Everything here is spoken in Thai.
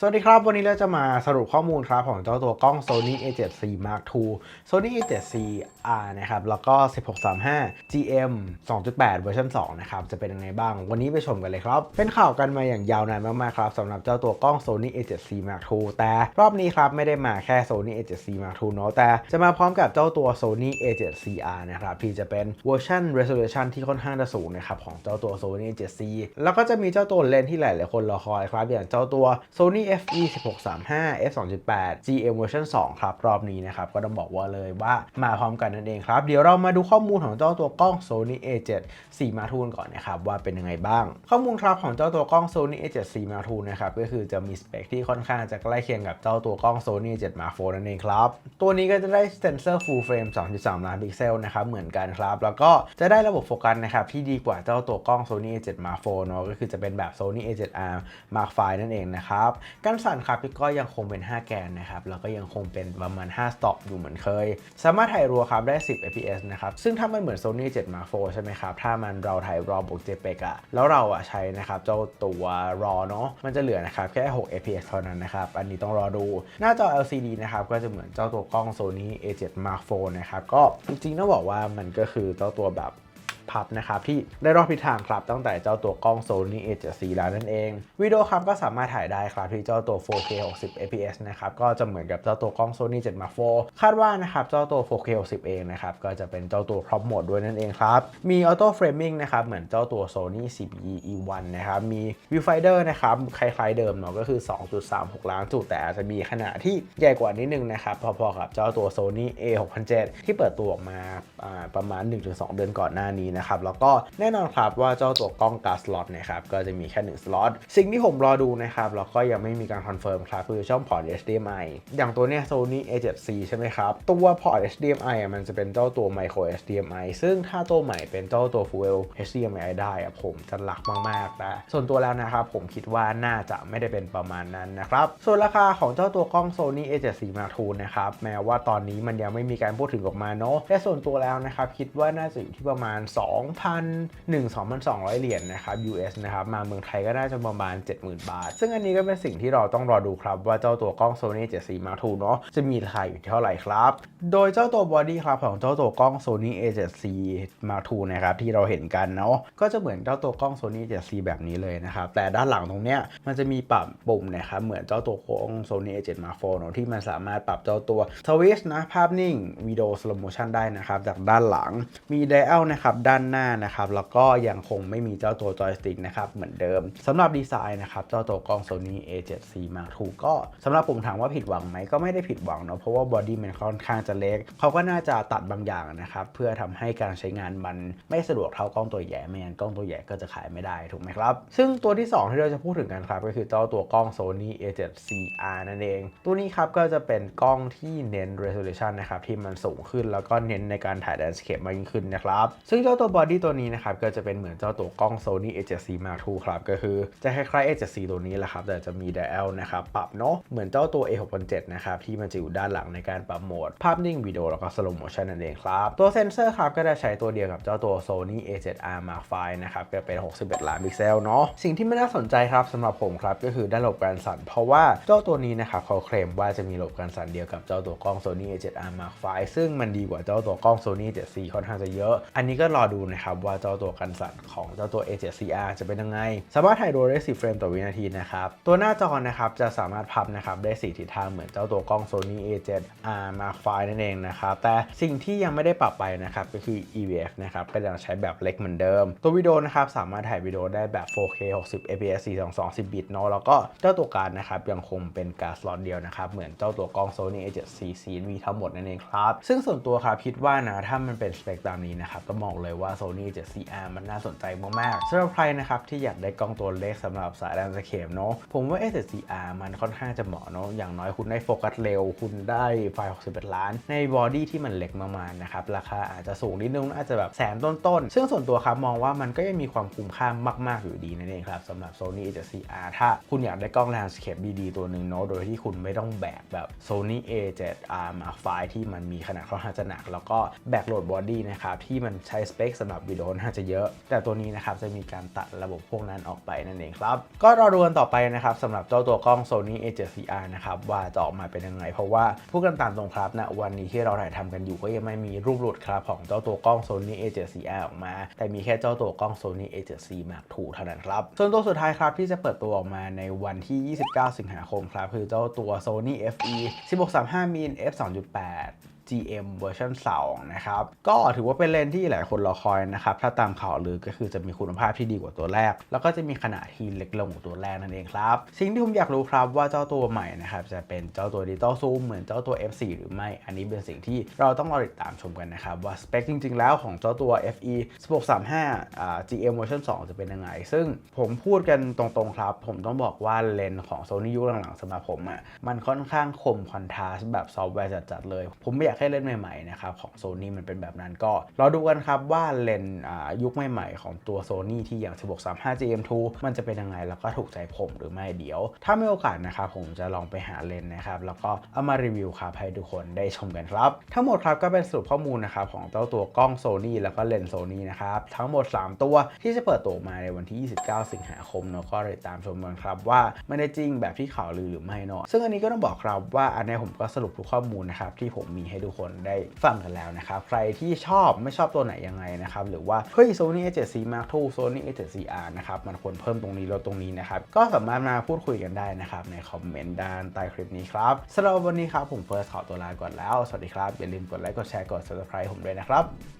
สวัสดีครับ วันนี้เราจะมาสรุปข้อมูลครับของเจ้าตัวกล้อง Sony A7C Mark II Sony A7C R นะครับ แล้วก็ 1635 GM 2.8 เวอร์ชัน2นะครับ จะเป็นยังไงบ้าง วันนี้ไปชมกันเลยครับ เป็นข่าวกันมาอย่างยาวนานมากๆครับสำหรับเจ้าตัวกล้อง Sony A7C Mark II แต่รอบนี้ครับไม่ได้มาแค่ Sony A7C Mark II เนอะแต่จะมาพร้อมกับเจ้าตัว Sony A7C R นะครับ ที่จะเป็นเวอร์ชัน resolution ที่ค่อนข้างจะสูงนะครับของเจ้าตัว Sony A7C แล้วก็จะมีเจ้าตัวเลนส์ที่หลายๆคนรอคอยครับอย่างเจ้าตัว Sony FE 1635 f 2.8 GM เวอร์ชัน2ครับ รอบนี้นะครับ ก็ต้องบอกว่าเลยว่ามาพร้อมกันนั่นเองครับ เดี๋ยวเรามาดูข้อมูลของเจ้าตัวกล้อง Sony A7 4 Mark II ก่อนนะครับ ว่าเป็นยังไงบ้าง ข้อมูลครับของเจ้าตัวกล้อง Sony A7 4 Mark II นะครับ ก็คือจะมีสเปคที่ค่อนข้างจะใกล้เคียงกับเจ้าตัวกล้อง Sony A7 Mark IV นั่นเองครับ ตัวนี้ก็จะได้เซนเซอร์ full frame 2.3 ล้านพิกเซลนะครับ เหมือนกันครับ แล้วก็จะได้ระบบโฟกัสนะครับที่ดีกว่าเจ้าตัวกล้อง Sony A7 Mark IV เนอะก็คือจะเป็นแบบ Sony A7R Mark V นั่นเองนะครับการสั่นครับก็ยังคงเป็น 5 แกนนะครับแล้วก็ยังคงเป็นประมาณ 5 สต็อกอยู่เหมือนเคย สามารถถ่ายรัวครับได้ 10 fps นะครับซึ่งถ้ามันเหมือน Sony 7 Mark IV ใช่ไหมครับถ้ามันเราถ่าย RAW บวก JPEG อะแล้วเราอะใช้นะครับเจ้าตัว RAW เนาะมันจะเหลือนะครับแค่ 6 fps เท่านั้นนะครับอันนี้ต้องรอดู หน้าจอ LCD นะครับก็จะเหมือนเจ้าตัวกล้อง Sony A7 Mark IV นะครับก็จริงๆต้องบอกว่ามันก็คือเจ้าตัวแบบ พับนะครับที่ได้รอบทิศทางครับตั้งแต่เจ้าตัวกล้อง Sony A7C แล้วนั่นเองวิดีโอครับก็สามารถถ่ายได้ครับที่เจ้าตัว 4K 60 fps นะครับก็จะเหมือนกับเจ้าตัวกล้อง Sony 7 Mark IV คาดว่านะครับเจ้าตัว 4K 60เองนะครับก็จะเป็นเจ้าตัว crop mode ด้วยนั่นเองครับมี auto framing นะครับเหมือนเจ้าตัว Sony CBE E1 นะครับมี viewfinder นะครับคล้ายๆเดิมเนาะก็คือ 2.36 ล้านจุดแต่อาจจะมีขนาดที่ใหญ่กว่านิดนึงนะครับพอๆกับเจ้าตัว Sony A 6 0 0ที่เปิดตัวออกมาอ่าประมาณ 1-2 เดือนก่อนหน้านี้นะครับแล้วก็แน่นอนครับว่าเจ้าตัวกล้องกาสล็อตนะครับก็จะมีแค่1สล็อตสิ่งที่ผมรอดูนะครับแล้วก็ยังไม่มีการคอนเฟิร์มครับคือช่องพอร์ต HDMI อย่างตัวเนี้ย Sony A7C ใช่ไหมครับตัวพอร์ต HDMI อะมันจะเป็นเจ้าตัว Micro HDMI ซึ่งถ้าตัวใหม่เป็นเจ้าตัว Full HDMI ได้อะผมจะหลักมากๆนะส่วนตัวแล้วนะครับผมคิดว่าน่าจะไม่ได้เป็นประมาณนั้นนะครับส่วนราคาของเจ้าตัวกล้อง Sony A7C Mark II นะครับแม้ว่าตอนนี้มันยังไม่มีการพูดถึงออกมาเนาะแต่ส่วนตัวแล้วนะครับคิดว่าน่าจะอยู่ที่ประมาณ2,000 1,200 เหรียญนะครับ US นะครับ มาเมืองไทยก็น่าจะประมาณ 70,000 บาท ซึ่งอันนี้ก็เป็นสิ่งที่เราต้องรอดูครับ ว่าเจ้าตัวกล้อง Sony 7C Mark II เนาะจะมีราคาอยู่ที่เท่าไหร่ครับ โดยเจ้าตัวบอดี้ครับของเจ้าตัวกล้อง Sony A7C Mark II นะครับที่เราเห็นกันเนาะก็จะเหมือนเจ้าตัวกล้อง Sony 7C แบบนี้เลยนะครับแต่ด้านหลังตรงเนี้ยมันจะมีปรับปุ่มนะครับเหมือนเจ้าตัวกล้อง Sony A7 Mark IV เนาะที่มันสามารถปรับเจ้าตัวสวิชนะภาพนิ่งวิดีโอสโลโมชันได้นะครับจากด้านหลังมีไดอัลนะครับด้านหน้านะครับแล้วก็ยังคงไม่มีเจ้าตัวจอยสติ๊กนะครับเหมือนเดิมสำหรับดีไซน์นะครับเจ้าตัวกล้อง Sony A7C Mark II ก็สำหรับผมถามว่าผิดหวังไหมก็ไม่ได้ผิดหวังเนาะเพราะว่าบอดี้มันค่อนข้างจะเล็กเขาก็น่าจะตัดบางอย่างนะครับเพื่อทำให้การใช้งานมันไม่สะดวกเท่ากล้องตัวใหญ่ไม่งั้นกล้องตัวใหญ่ก็จะขายไม่ได้ถูกไหมครับ ซึ่งตัวที่ 2 ที่เราจะพูดถึงกันครับก็คือเจ้าตัวกล้อง Sony A7CR นั่นเอง ตัวนี้ครับก็จะเป็นกล้องที่เน้น resolution นะครับที่มันสูงขึ้นแล้วก็เน้นในการถ่าย landscape มากยิ่งขึ้นนะครับ ซึ่งเจ้าตัวบอดี้ตัวนี้นะครับก็จะเป็นเหมือนเจ้าตัวกล้อง Sony A7C Mark II ครับก็คือจะคล้ายๆ A7C ตัวนี้แหละครับแต่จะมี dial นะครับปรับเนาะเหมือนเจ้าตัว A617 นะครับที่มันจะอยู่ด้านหลังในการปรับโหมด ภาพนิ่งวิดีโอแล้วก็ slow motion นั่นเองครับตัวเซนเซอร์ครับก็จะใช้ตัวเดียวกับเจ้าตัว Sony A7R Mark V นะครับก็เป็น 61 ล้านพิกเซลเนาะสิ่งที่ไม่น่าสนใจครับสำหรับผมครับก็คือด้านระบบการสั่น เพราะว่าเจ้าตัวนี้นะครับเขาเคลมว่าจะมีระบบการสั่นเดียวกับเจ้าตัวกล้อง Sony A7R Mark V ซึ่งมันดีกว่าเจ้าตัวกล้อง Sony 7C ค่อนข้างจะเยอะ อันนี้ก็รอดูนะครับว่าเจ้าตัวการสั่นของเจ้าตัว A7CR จะเป็นยังไง สามารถถ่ายรูปได้ 10 เฟรมต่อวินาทีนะครับตัวหน้าจอนะครับจะสามารถพับนะครับได้ 4 ทิศทางเหมือนเจ้าตัวกล้อง Sony A7R Mark V นั่นเองนะครับแต่สิ่งที่ยังไม่ได้ปรับไปนะครับก็คือ EVF นะครับก็ยังใช้แบบเล็กเหมือนเดิม ตัววิดีโอนะครับสามารถถ่ายวิดีโอได้แบบ 4K 60 fps 422 10 บิตเนาะแล้วก็เจ้าตัวการนะครับยังคงเป็นการสล็อตเดียวนะครับเหมือนเจ้าตัวกล้อง Sony A7C CNV ทั้งหมดนั่นเองครับซึ่งส่วนตัวครับคิดว่านะถ้ามันเป็นสเปคตามนี้นะครับต้องบอกเลยว่า Sony A7CR มันน่าสนใจมากๆสำหรับใครนะครับที่อยากได้กล้องตัวเล็กสำหรับสายแลนสเคปเนาะผมว่า A7CR มันค่อนข้างจะเหมาะเนาะอย่างน้อยคุณได้โฟกัสเร็ว คุณได้ไฟล์61 ล้าน ในบอดี้ที่มันเล็กมากๆนะครับราคาอาจจะสูงนิดนึงอาจจะแบบแสนต้นๆ ซึ่งส่วนตัวครับมองว่ามันก็ยังมีความคุ้มค่ามากๆอยู่ดีนั่นเองครับสำหรับ Sony A7CR ถ้าคุณอยากได้กล้องแลนสเคปดีๆตัวหนึ่งเนาะโดยที่คุณไม่ต้องแบกแบบ Sony A7R Mark V ที่มันมีขนาดค่อนข้างจะหนัก แล้วก็แบกโหลดบอดี้นะครับที่มันใช้สเปคคสำหรับวิดีโอน่าจะเยอะ แต่ตัวนี้นะครับจะมีการตัดระบบพวกนั้นออกไปนั่นเองครับ ก็รอดูกันต่อไปนะครับสำหรับเจ้าตัวกล้อง Sony A7CR นะครับว่าจะออกมาเป็นยังไง เพราะว่าพูดกันตามตรงครับณวันนี้ที่เราถ่ายทำกันอยู่ก็ยังไม่มีรูปหลุดครับของเจ้าตัวกล้อง Sony A7CR ออกมา แต่มีแค่เจ้าตัวกล้อง Sony A7C Mark II เท่านั้นครับส่วนตัวสุดท้ายครับที่จะเปิดตัวออกมาในวันที่ 29 สิงหาคมครับคือเจ้าตัว Sony FE 1635 min f 2.8 GM เวอร์ชัน2นะครับ ก็ถือว่าเป็นเลนที่หลายคนรอคอยนะครับ ถ้าตามข่าวลือก็คือจะมีคุณภาพที่ดีกว่าตัวแรก แล้วก็จะมีขนาดที่เล็กลงกว่าตัวแรกนั่นเองครับ สิ่งที่ผมอยากรู้ครับว่าเจ้าตัวใหม่นะครับ จะเป็นเจ้าตัวดิจิตอลซูมเหมือนเจ้าตัว F4 หรือไม่ อันนี้เป็นสิ่งที่เราต้องรอติดตามชมกันนะครับ ว่าสเปคจริง ๆ แล้วของเจ้าตัว FE 1635อ่า GM เวอร์ชัน2จะเป็นยังไง ซึ่งผมพูดกันตรงๆครับ ผมต้องบอกว่าเลนของ Sony ยุคหลังๆสำหรับผมอะมันค่อนข้างคมคอนทราสต์แบบซอฟต์แวร์จัดๆเลย ผมไม่อยากให้เลนส์ใหม่ๆนะครับของ Sony มันเป็นแบบนั้นก็รอดูกันครับว่าเลนส์ยุคใหม่ๆ ของตัว Sony ที่อย่าง 1635 GM2 มันจะเป็นยังไงแล้วก็ถูกใจผมหรือไม่เดี๋ยว ถ้ามีโอกาสนะครับผมจะลองไปหาเลนส์นะครับแล้วก็เอามารีวิวครับให้ทุกคนได้ชมกันครับ ทั้งหมดครับก็เป็นสรุปข้อมูลนะครับของเจ้าตัวกล้อง Sony แล้วก็เลนส์ Sony นะครับทั้งหมด 3 ตัวที่จะเปิดตัวมาในวันที่ 29 สิงหาคมเนาะก็ติดตามชมกันครับว่าไม่ได้จริงแบบที่ข่าวลือหรือไม่เนาะซึ่งอันนี้ก็ต้องบอกครับว่าอันนี้ผมก็สรุปทุกข้อมูลนะครับที่ผมมีให้ทุกคนได้ฟังกันแล้วนะครับใครที่ชอบไม่ชอบตัวไหนยังไงนะครับหรือว่าเฮ้ย Sony A7C Mark II Sony A7CR นะครับมันควรเพิ่มตรงนี้ลดตรงนี้นะครับก็สามารถมาพูดคุยกันได้นะครับในคอมเมนต์ด้านใต้คลิปนี้ครับสำหรับวันนี้ครับผมเฟิร์สขอตัวลาก่อนแล้ว สวัสดีครับ อย่าลืมกดไลค์กดแชร์กด subscribe ผมด้วยนะครับ